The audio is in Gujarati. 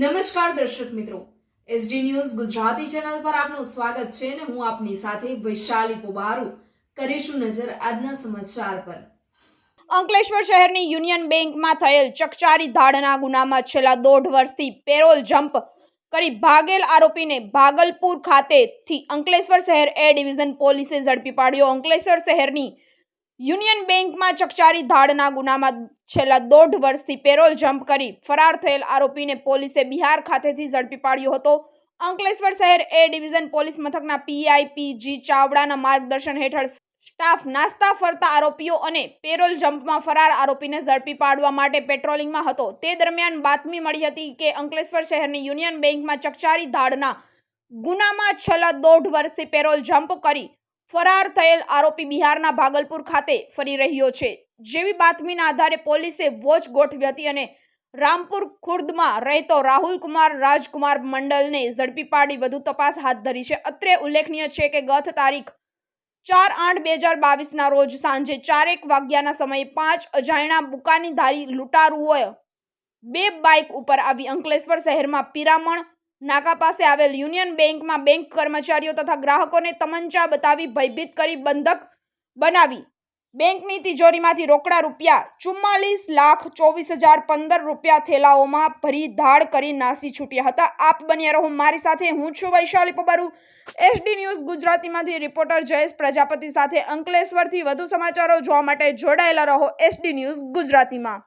નમસ્કાર દર્શક મિત્રો. એસડી ન્યૂઝ ગુજરાતી ચેનલ પર આપનું સ્વાગત છે અને હું આપની સાથે વૈશાલી પોબારુ કરીશું નજર આજના સમાચાર પર. અંકલેશ્વર શહેરની યુનિયન બેંકમાં થયેલ ચકચારી ધાડના ગુનામાં છેલ્લા દોઢ વર્ષથી પેરોલ જમ્પ કરી ભાગેલ આરોપીને ભાગલપુર ખાતેથી અંકલેશ્વર શહેર એ ડિવિઝન પોલીસે ઝડપી પાડ્યો. અંકલેશ્વર શહેરની યુનિયન બેંકમાં ચકચારી ધાડના ગુનામાં છેલ્લા દોઢ વર્ષથી પેરોલ જમ્પ કરી ફરાર થયેલ આરોપીને પોલીસે બિહાર ખાતેથી ઝડપી પાડ્યો હતો. અંકલેશ્વર શહેર એ ડિવિઝન પોલીસ મથકના પીઆઈ પીજી ચાવડાના માર્ગદર્શન હેઠળ સ્ટાફ નાસ્તા ફરતા આરોપીઓ અને પેરોલ જમ્પમાં ફરાર આરોપીને ઝડપી પાડવા માટે પેટ્રોલિંગમાં હતો. તે દરમિયાન બાતમી મળી હતી કે અંકલેશ્વર શહેરની યુનિયન બેંકમાં ચકચારી ધાડના ગુનામાં છેલ્લા દોઢ વર્ષથી પેરોલ જમ્પ કરી ફરાર થયેલ આરોપી બિહારના ભાગલપુર ખાતે ફરી રહ્યો છે. જેવી બાતમીના આધારે પોલીસે વોચ ગોઠવી હતી અને રામપુર ખુર્દમાં રહેતો રાહુલ કુમાર રાજકુમાર મંડલને ઝડપી પાડી વધુ તપાસ હાથ ધરી છે. અત્રે ઉલ્લેખનીય છે કે ગત તારીખ ચાર આઠ બે હજાર બાવીસના રોજ સાંજે ચારેક વાગ્યાના સમયે પાંચ અજાણ્યા બુકાનીધારી લૂંટારુઓએ બે બાઇક ઉપર આવી અંકલેશ્વર શહેરમાં પિરામણ નાકા પાસે આવેલ યુનિયન બેંકમાં બેંક કર્મચારીઓ તથા ગ્રાહકોને તમંચા બતાવી ભયભીત કરી બંધક બનાવી. બેંકની તિજોરીમાંથી રોકડા રૂપિયા ચુમ્માલીસ લાખ ચોવીસ હજાર પંદર રૂપિયા થેલાઓમાં ભરી ધાડ કરી નાસી છૂટ્યા હતા. આપ બન્યા રહો મારી સાથે. હું છું વૈશાલી પબારુ. એસડી ન્યૂઝ ગુજરાતીમાંથી રિપોર્ટર જયેશ પ્રજાપતિ સાથે અંકલેશ્વરથી વધુ સમાચારો જોવા માટે જોડાયેલા રહો એસડી ન્યૂઝ ગુજરાતીમાં.